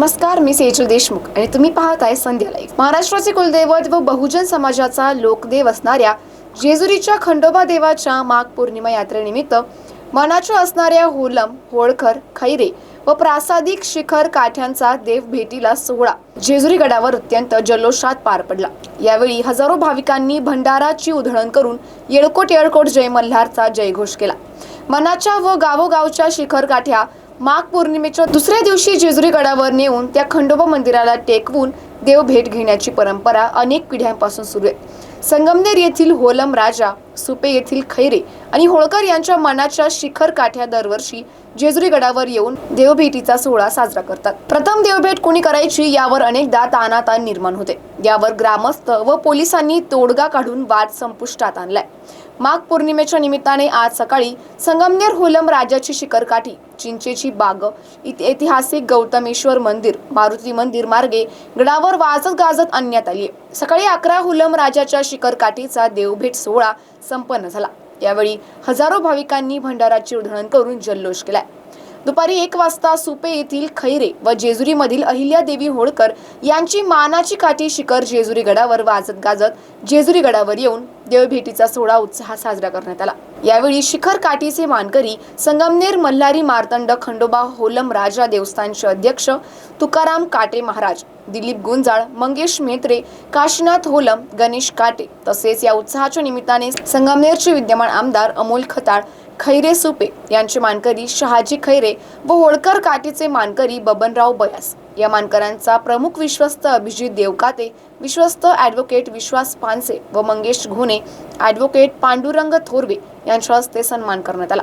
नमस्कार मी सेजल देशमुख आणि तुम्ही पाहताय संध्या लाईव्ह. महाराष्ट्राचे कुलदैवत व बहुजन समाजाचा लोकदेव असणाऱ्या जेजुरीच्या खंडोबा देवाच्या माघ पौर्णिमा यात्रेनिमित्त मनाच्या असणाऱ्या होलम होळकर खैरे व प्रासादिक शिखर काठ्यांचा देव भेटीला सोहळा जेजुरी गडावर अत्यंत जल्लोषात पार पडला. यावेळी हजारो भाविकांनी भंडाराची उधळण करून येळकोट येळकोट जय मल्हारचा जयघोष केला. मनाच्या व गावोगावच्या शिखर काठ्या माघ पौर्णिमेच्या दुसऱ्या दिवशी जेजुरी गडावर नेऊन त्या खंडोबा मंदिराला टेकवून देव भेट घेण्याची परंपरा अनेक पिढ्यांपासून सुरू आहे. संगमनेर येथील होलम राजा सुपे येथील खैरे आणि होळकर यांच्या मनाच्या शिखर काठ्या दरवर्षी जेजुरी गडावर येऊन देवभेटीचा सोहळा साजरा करतात. प्रथम देवभेट कोणी करायची यावर अनेकदा तानाताण निर्माण होते. यावर ग्रामस्थ व पोलिसांनी तोडगा काढून वाद संपुष्टात आणलाय. माघ पौर्णिमेच्या निमित्ताने आज सकाळी संगमनेर होलम राजाची शिखर काठी चिंचेची बाग ऐतिहासिक गौतमेश्वर मंदिर मारुती मंदिर मार्गे गडावर वाजत गाजत आणण्यात आली आहे. सकाळी अकरा हुलम राजाच्या शिखर काठीचा देवभेट सोहळा संपन्न झाला. यावेळी हजारो भाविकांनी भंडाराची उधळण करून जल्लोष केलाय. दुपारी एक वाजता सुपे येथील खैरे व जेजुरीमधील अहिल्या देवी होळकर यांची मानाची काठी शिखर जेजुरी गडावर वाजत गाजत जेजुरी गडावर येऊन देवभेटीचा सोहळा उत्साहात साजरा करण्यात आला. यावेळी शिखर काठीचे मानकरी संगमनेर मल्हारी मार्तंड खंडोबा होलम राजा देवस्थानचे अध्यक्ष तुकाराम काटे महाराज दिलीप गुंजाळ मंगेश मेत्रे काशीनाथ होलम गणेश काटे. तसेच या उत्साहाच्या निमित्ताने संगमनेरचे विद्यमान आमदार अमोल खताळ खैरे सुपे यांचे मानकरी शहाजी खैरे व होळकर काटीचे मानकरी बबनराव बयास. या मानकरांचा प्रमुख विश्वस्त अभिजित देवकाते विश्वस्त ॲडव्होकेट विश्वास पानसे व मंगेश घुने ॲडव्होकेट पांडुरंग थोरवे यांच्या हस्ते सन्मान करण्यात आला.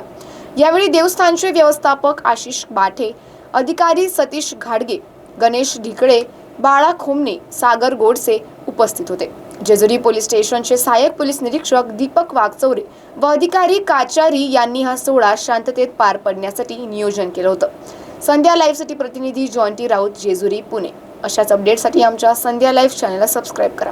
यावेळी देवस्थानचे व्यवस्थापक आशिष बाठे अधिकारी सतीश घाडगे गणेश ढिकळे बाळा खोमने सागर गोडसे उपस्थित होते. जेजुरी पोलीस स्टेशनचे सहाय्यक पोलीस निरीक्षक दीपक वाघचौरे व अधिकारी काचारी यांनी हा सोहळा शांततेत पार पडण्यासाठी नियोजन केलं होतं. संध्या लाईव्हसाठी प्रतिनिधी जॉन्टी राऊत जेजुरी पुणे. अशाच अपडेटसाठी आमच्या संध्या लाईव्ह चॅनलला सबस्क्राईब करा.